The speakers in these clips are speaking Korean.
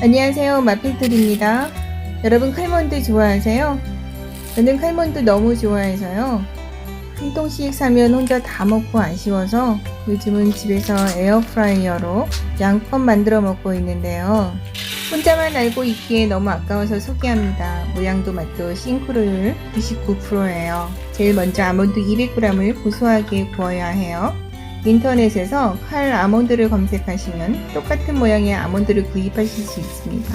안녕하세요. 마필돌입니다. 여러분 칼몬드 좋아하세요? 저는 칼몬드 너무 좋아해서요. 한 통씩 사면 혼자 다 먹고 아쉬워서 요즘은 집에서 에어프라이어로 양껏 만들어 먹고 있는데요. 혼자만 알고 있기에 너무 아까워서 소개합니다. 모양도 맛도 싱크로율 99%예요. 제일 먼저 아몬드 200g을 고소하게 구워야 해요. 인터넷에서 칼 아몬드를 검색하시면 똑같은 모양의 아몬드를 구입하실 수 있습니다.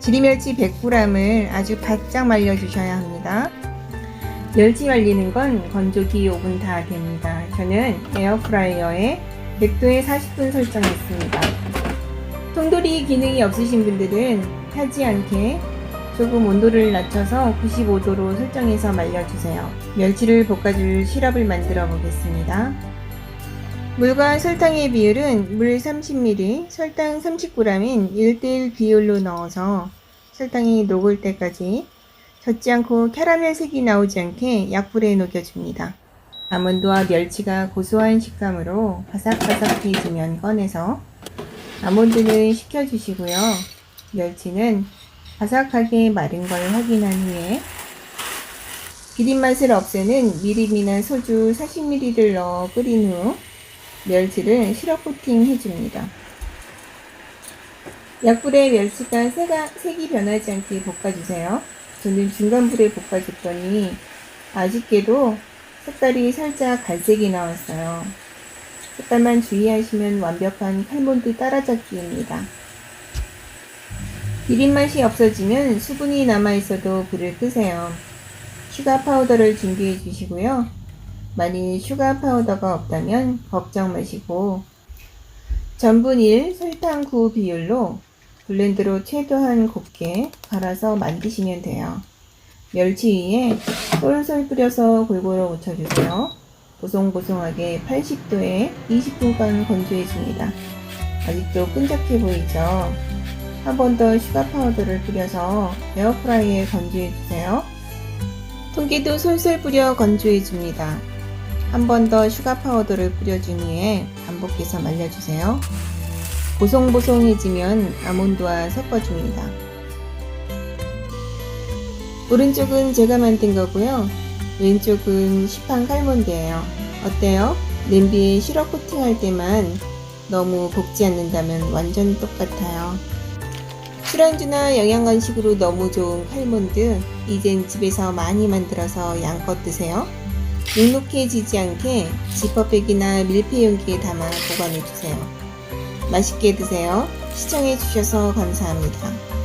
지리멸치 100g을 아주 바짝 말려주셔야 합니다. 멸치 말리는 건 건조기 5분 다 됩니다. 저는 에어프라이어에 100도에 40분 설정했습니다. 통돌이 기능이 없으신 분들은 타지 않게 조금 온도를 낮춰서 95도로 설정해서 말려주세요. 멸치를 볶아줄 시럽을 만들어 보겠습니다. 물과 설탕의 비율은 물 30ml, 설탕 30g인 1대1 비율로 넣어서 설탕이 녹을 때까지 젖지 않고 캐러멜 색이 나오지 않게 약불에 녹여줍니다. 아몬드와 멸치가 고소한 식감으로 바삭바삭해지면 꺼내서 아몬드는 식혀주시고요. 멸치는 바삭하게 마른 걸 확인한 후에 비린 맛을 없애는 미림이나 소주 40ml를 넣어 끓인 후 멸치를 시럽 코팅 해줍니다. 약불에 멸치가 색가, 색이 변하지 않게 볶아주세요. 저는 중간불에 볶아줬더니 아쉽게도 색깔이 살짝 갈색이 나왔어요. 색깔만 주의하시면 완벽한 칼몬드 따라잡기입니다. 비린 맛이 없어지면 수분이 남아있어도 불을 끄세요. 슈가 파우더를 준비해 주시고요. 만일 슈가 파우더가 없다면 걱정 마시고 전분 1, 설탕 9 비율로 블렌드로 최대한 곱게 갈아서 만드시면 돼요. 멸치 위에 솔솔 뿌려서 골고루 묻혀주세요. 보송보송하게 80도에 20분간 건조해줍니다. 아직도 끈적해 보이죠? 한 번 더 슈가 파우더를 뿌려서 에어프라이에 건조해주세요. 통깨도 솔솔 뿌려 건조해줍니다. 한 번 더 슈가 파우더를 뿌려준 후에 반복해서 말려주세요. 보송보송해지면 아몬드와 섞어줍니다. 오른쪽은 제가 만든 거고요. 왼쪽은 시판 칼몬드예요. 어때요? 냄비에 시럽 코팅할 때만 너무 볶지 않는다면 완전 똑같아요. 술안주나 영양간식으로 너무 좋은 칼몬드 이젠 집에서 많이 만들어서 양껏 드세요. 눅눅해지지 않게 지퍼백이나 밀폐 용기에 담아 보관해 주세요. 맛있게 드세요. 시청해 주셔서 감사합니다.